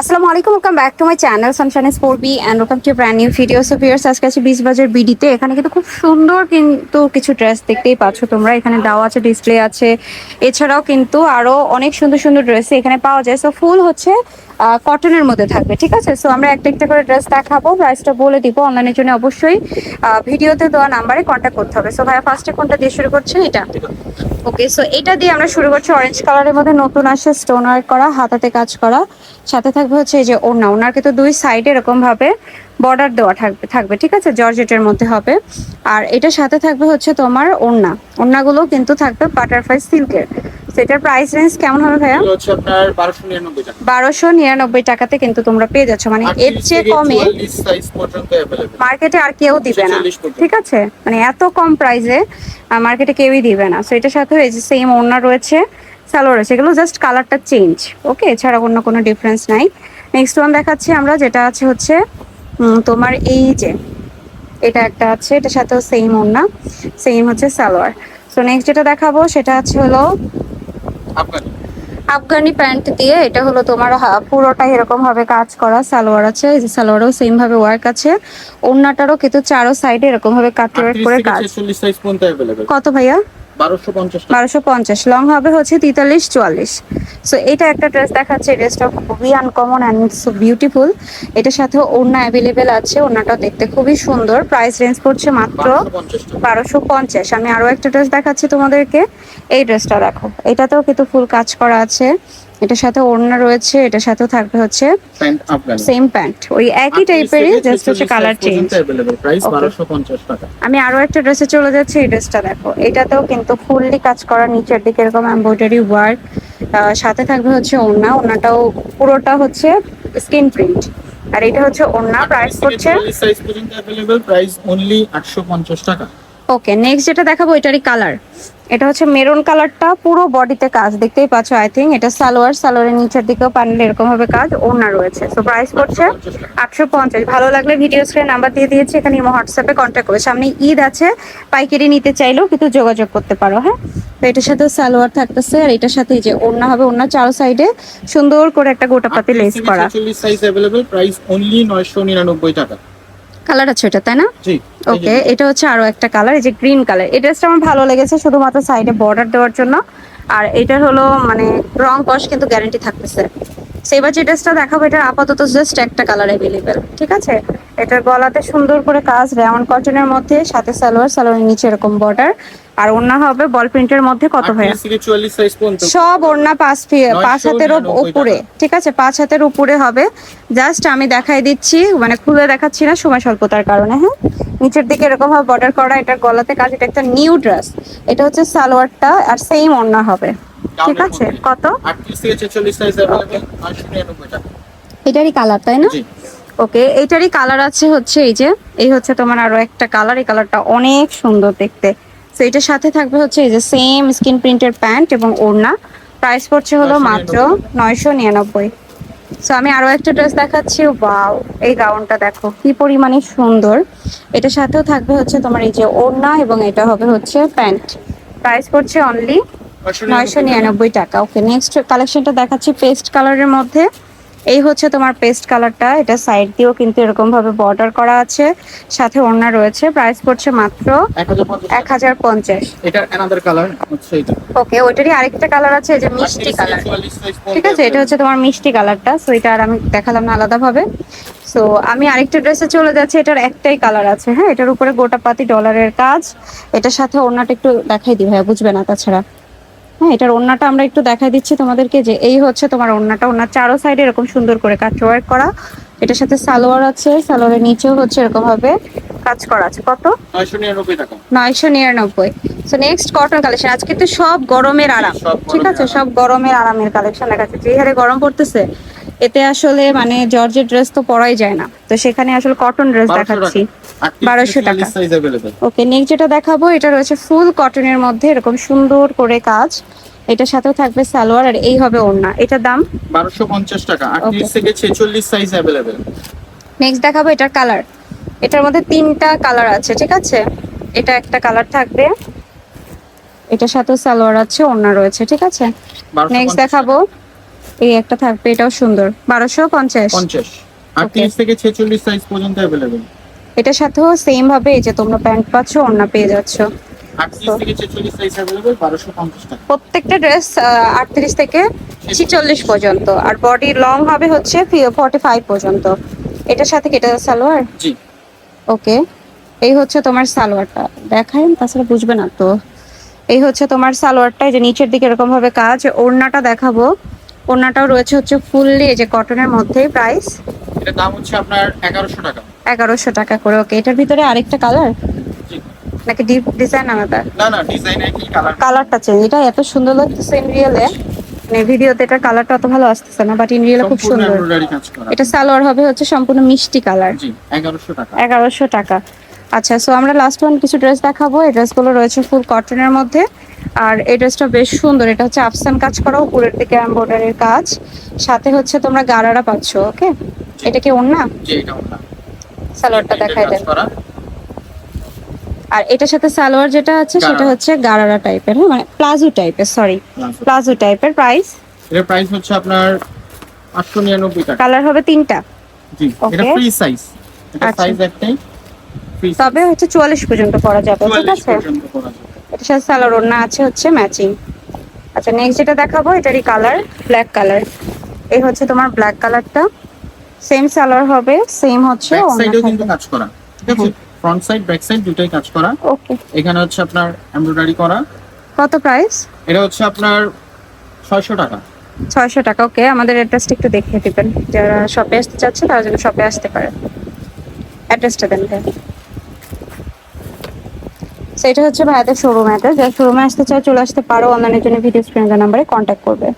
আসসালামু আলাইকুম welcome back to my channel sunshine sport B and welcome to brand new video so viewers আজকে আছে বিশ বাজার বিডিতে এখানে কিন্তু খুব সুন্দর কিন্তু কিছু ড্রেস দেখতেই পাচ্ছ তোমরা। এখানে দেওয়া আছে ডিসপ্লে আছে। এছাড়াও কিন্তু আরও অনেক সুন্দর সুন্দর ড্রেস এখানে পাওয়া যায়। সো ফুল হচ্ছে কটনের মধ্যে থাকবে ঠিক আছে? সো আমরা একটা একটা করে ড্রেস দেখাবো প্রাইসটা বলে দিব। অনলাইনের জন্য অবশ্যই ভিডিওতে দেওয়া নাম্বারে কন্ট্যাক্ট করতে হবে। সো ভাইয়া ফার্স্টে কোনটা দিয়ে শুরু করছেন এটা? ওকে সো এটা দিয়ে আমরা শুরু করছি অরেঞ্জ কালারের মধ্যে। নতুন আসে স্টোন ওয়ার্ক করা হাতাতে কাজ করা। সাথে থাকবে হচ্ছে এই যে ওড়না। ওনার কিন্তু দুই সাইডে এরকম ভাবে বর্ডার দেওয়া থাকবে থাকবে ঠিক আছে? জর্জেটের মধ্যে হবে। আর এটা সাথে থাকবে হচ্ছে তোমার ওড়না। ওড়নাগুলো কিন্তু থাকবে বাটারফ্লাই সিল্কের সেটার প্রাইস রেঞ্জ কেমন হবে ভাইয়া? হচ্ছে আপনার বারোশো নিরানব্বই টাকা। বারোশো নিরানব্বই টাকাতে কিন্তু তোমরা পেয়ে যাচ্ছ। মানে এর চেয়ে কমে মার্কেটে আর কেউ দিবে না। ঠিক আছে? মানে এত কম প্রাইসে মার্কেটে কেউই দিবে না। সো এটার সাথে এই যে সেম ওড়না রয়েছে স্যালো রয়েছে এগুলো জাস্ট কালারটা চেঞ্জ ওকে এছাড়া অন্য কোনো ডিফারেন্স নাই। নেক্সট ওয়ান দেখাচ্ছি আমরা যেটা আছে হচ্ছে তোমার এই যে এটা একটা আছে এটার সাথেও সেম ওড়না সেম হচ্ছে সালোয়ার সো নেক্সট যেটা দেখাবো সেটা আছে হলো আফগানি? আফগানি প্যান্ট দিয়ে এটা হলো তোমার পুরোটা এরকম ভাবে কাজ করা সালোয়ার আছে। এই যে সালোয়ারও সেম ভাবে ওয়ার্ক আছে। ওড়নাটারও কিন্তু চারো সাইডে এরকম ভাবে কাট ওয়ার্ক করে কাজ। 46 সাইজ পর্যন্ত অ্যাভেলেবল কত ভাইয়া? বারোশো পঞ্চাশ লং হবে হচ্ছে তেতাল্লিশ চুয়াল্লিশ। সো এটা একটা ড্রেস দেখাচ্ছে ড্রেসটা খুবই আনকমন অ্যান্ড সো বিউটিফুল এটার সাথে ওড়না অ্যাভেলেবেল আছে ওড়নাটা দেখতে খুবই সুন্দর। প্রাইস রেঞ্জ পড়ছে মাত্র বারোশো পঞ্চাশ আমি আরও একটা ড্রেস দেখাচ্ছি তোমাদেরকে। এই ড্রেসটা দেখো। এটাতেও কিন্তু ফুল কাজ করা আছে। এটার সাথে ওড়না রয়েছে এটার সাথেও থাকবে হচ্ছে সেম প্যান্ট ওই একই টাইপেরই জাস্ট হচ্ছে কালার চেঞ্জ আমি আরও একটা ড্রেসে চলে যাচ্ছি এই ড্রেসটা দেখো। এটাতেও কিন্তু ফুললি কাজ করা নিচের দিকে এরকম এমব্রয়ডারি ওয়ার্ক সাথে থাকবে হচ্ছে ওড়না। ওড়নাটাও পুরোটা হচ্ছে স্কিন প্রিন্ট আর এটা হচ্ছে ওড়না প্রাইস পড়ছে সাইজ পর্যন্ত অ্যাভেলেবল প্রাইস অনলি আটশো পঞ্চাশ টাকা। ওকে নেক্সট যেটা দেখাবো এটারই কালার এটা হচ্ছে মেরুন কালারটা, পুরো বডিতে কাজ, দেখতেই পাচ্ছ আই থিঙ্ক এটা সালোয়ার, সালোয়ারের নিচের দিকেও প্যানেল এরকম ভাবে কাজ, ওড়না রয়েছে। সো প্রাইস পড়ছে 850 আটশো পঞ্চাশ। ভালো লাগলে ভিডিও স্ক্রিন নাম্বার দিয়ে দিয়েছি, এখানে ইমো হোয়াটসঅ্যাপে কন্ট্যাক্ট করবে। সামনে ঈদ আছে, পাইকারি নিতে চাইলেও কিন্তু যোগাযোগ করতে পারো হ্যাঁ? তো এটার সাথে সালোয়ার থাকতেছে, আর এটার সাথে যে ওড়না হবে, ওড়না চারো সাইডে সুন্দর করে একটা গোটা পাতি লেস করা। সাইজ অ্যাভেলেবল প্রাইস অনলি নয়শো নিরানব্বই টাকা। কালার আছে এটা তাই না? জি ওকে এটা হচ্ছে আরও একটা কালার এই যে গ্রিন কালার এই ড্রেসটা আমার ভালো লেগেছে শুধুমাত্র সাইডে বর্ডার দেওয়ার জন্য। আর এটার হলো মানে রং কস কিন্তু গ্যারান্টি থাকতেছে। সেবার যে ড্রেসটা দেখাবো এটা আপাতত জাস্ট একটা কালার অ্যাভেলেবেল ঠিক আছে? এটার গলাতে সুন্দর করে কাজ রেমন কটনের মধ্যে সাথে সালোয়ার সালোয়ারের নিচে এরকম বর্ডার আর ওড়না হবে বল প্রিন্টের মধ্যে কত পর্যন্ত। সব ওড়না পাঁচ ফি- পাঁচ হাতের উপরে ঠিক আছে? পাঁচ হাতের উপরে হবে। জাস্ট আমি দেখাই দিচ্ছি মানে খুলে দেখাচ্ছি না সময় স্বল্পতার কারণে হ্যাঁ? নিচের দিকে এরকম ভাবে বর্ডার করা এটার গলাতে কাজ এটা একটা নিউ ড্রেস এটা হচ্ছে সালোয়ারটা আর সেম ওড়না হবে। ঠিক আছে। কত? থেকে সাইজ টাকা এটারই কালার তাই না? ওকে এইটারই কালার আছে হচ্ছে এই যে এই হচ্ছে তোমার আরও একটা কালার এই কালারটা অনেক সুন্দর দেখতে। তো এটার সাথে থাকবে হচ্ছে এই যে সেম স্কিন প্রিন্টের প্যান্ট এবং ওড়না। প্রাইস পড়ছে হলো মাত্র নয়শো নিরানব্বই। সো আমি আরও একটা ড্রেস দেখাচ্ছি ওয়াও এই গাউনটা দেখো কি পরিমাণে সুন্দর। এটার সাথেও থাকবে হচ্ছে তোমার এই যে ওড়না এবং এটা হবে হচ্ছে প্যান্ট প্রাইস পড়ছে অনলি নয়শো নিরানব্বই টাকা। ওকে নেক্সট কালেকশনটা দেখাচ্ছি পেস্ট কালারের মধ্যে। এই হচ্ছে তোমার পেস্ট কালারটা এটা সাইড দিয়েও কিন্তু এরকম ভাবে বর্ডার করা আছে। সাথে ওড়না রয়েছে। প্রাইস পড়ছে মাত্র এক হাজার পঞ্চাশ। এটা অ্যানাদার কালার হচ্ছে এটা। ওকে ওইটারই আরেকটা কালার আছে যে মিষ্টি কালার ঠিক আছে এটা হচ্ছে তোমার মিষ্টি কালারটা সো এটা আর আমি দেখালাম না আলাদাভাবে। সো আমি আরেকটা ড্রেসে চলে যাচ্ছি। এটার একটাই কালার আছে হ্যাঁ? এটার উপরে গোটা পাতি ডলারের কাজ। এটার সাথে ওড়নাটা একটু দেখাই দিই ভাইয়া বুঝবে না তাছাড়া। হ্যাঁ এটার ওড়নাটা আমরা একটু দেখাই দিচ্ছি তোমাদেরকে যে এই হচ্ছে তোমার ওড়নাটা। ওড়নার চারো সাইডে এরকম সুন্দর করে কাজ ওয়ার্ক করা। এটার সাথে সালোয়ার আছে সালোয়ারের নিচেও হচ্ছে এরকম ভাবে কাজ করা আছে। কত? নয়শো নিরানব্বই টাকা। নয়শো নিরানব্বই। সো নেক্সট কটন কালেকশন আজকে তো সব গরমের আরাম। ঠিক আছে? সব গরমের আরামের কালেকশন দেখাচ্ছে যে হারে গরম পড়তেছে। এতে আসলে মানে জর্জের ড্রেস তো পরাই যায় না। তো সেখানে আসলে কটন ড্রেস দেখাচ্ছি। বারোশো টাকা। ওকে নেক্সট যেটা দেখাবো এটা রয়েছে ফুল কটনের মধ্যে এরকম সুন্দর করে কাজ। এটার সাথেও থাকবে সালোয়ার আর এই হবে ওড়না। এটার দাম? বারোশো পঞ্চাশ টাকা। আটত্রিশ থেকে ছেচল্লিশ সাইজ অ্যাভেলেবেল নেক্সট দেখাবো এটার কালার এটার মধ্যে তিনটা কালার আছে ঠিক আছে? এটা একটা কালার থাকবে। এটার সাথেও সালোয়ার আছে ওড়না রয়েছে ঠিক আছে? নেক্সট দেখাবো। এই একটা থাকবে এটাও সুন্দর। বারোশো পঞ্চাশ। পঞ্চাশ। আটত্রিশ থেকে ছেচল্লিশ সাইজ পর্যন্ত অ্যাভেলেবেল এটার সাথেও সেম ভাবে এই যে তোমরা প্যান্ট পাচ্ছ ওড়না পেয়ে যাচ্ছ। প্রত্যেকটা ড্রেস আটত্রিশ থেকে ছিচল্লিশ পর্যন্ত। আর বডি লং হবে হচ্ছে ফর্টি ফাইভ পর্যন্ত। এটার সাথে কি এটা সালোয়ার? জি। ওকে এই হচ্ছে তোমার সালোয়ারটা। দেখাই তাছাড়া বুঝবে না তো। এই হচ্ছে তোমার সালোয়ারটা এই যে নিচের দিকে এরকম ভাবে কাজ ওড়নাটা দেখাবো। ওড়নাটাও রয়েছে হচ্ছে ফুললি এই যে কটনের মধ্যেই প্রাইস এটার দাম হচ্ছে আপনার এগারোশো টাকা। এগারোশো টাকা করে ওকে এটার ভিতরে আরেকটা কালার নাকি ডিপ ডিজাইন আলাদা না না ডিজাইন একই কালার কালারটা চেঞ্জ এটা এত সুন্দর লাগতেছে ইন রিয়েলে মানে ভিডিওতে এটা কালারটা অত ভালো আসতেছে না বাট ইন রিয়েলে খুব সুন্দর। এটা সালোয়ার হবে হচ্ছে সম্পূর্ণ মিষ্টি কালার জি এগারোশো টাকা। এগারোশো টাকা। আচ্ছা সো আমরা লাস্ট ওয়ান কিছু ড্রেস দেখাবো। এই ড্রেসগুলো রয়েছে ফুল কটনের মধ্যে। আর এই ড্রেসটা বেশ সুন্দর। এটা হচ্ছে আফসান কাজ করা উপরের দিকে এমব্রয়ডারির কাজ। সাথে হচ্ছে তোমরা গারারা পাচ্ছ ওকে এটা কি ওড়না? জি এটা ওটা সালোয়ারটা দেখাই দেন। আর এটার সাথে সালোয়ার যেটা আছে সেটা হচ্ছে গারারা টাইপের হ্যাঁ? মানে প্লাজো টাইপের সরি প্লাজো। টাইপের প্রাইস এটার প্রাইস হচ্ছে আপনার পাঁচশো নিরানব্বই টাকা। কালার হবে তিনটা। জি. এটা ফ্রি সাইজ এটা আচ্ছা। সাইজ একটাই। ফ্রি তবে হচ্ছে চুয়াল্লিশ পর্যন্ত পরা যাবে ঠিক আছে? এটার সাথে সালোয়ার ওড়না আছে হচ্ছে ম্যাচিং আচ্ছা নেক্সট যেটা দেখাবো এটারই কালার ব্ল্যাক কালার এই হচ্ছে তোমার ব্ল্যাক কালারটা সেম সালোয়ার হবে সেম হচ্ছে সাইডেও কিন্তু কাজ করা ঠিক আছে? ফ্রন্ট সাইড ব্যাক সাইড দুটোই কাজ করা। ওকে এখানে হচ্ছে আপনার এমব্রয়ডারি করা। কত প্রাইস এটা হচ্ছে আপনার ছয়শো টাকা। ছয়শো টাকা ওকে আমাদের অ্যাড্রেসটা একটু দেখিয়ে দিবেন। যারা শপে আসতে চাচ্ছে তারা যেন শপে আসতে পারে। অ্যাড্রেসটা দেন ভাই। সেটা হচ্ছে ভাইয়াদের শোরুম অ্যাড্রেস যারা শোরুমে আসতে চায়, চলে আসতে পারো। অনলাইনের জন্য ভিডিও স্ক্রিনের নাম্বারে কন্ট্যাক্ট করবে।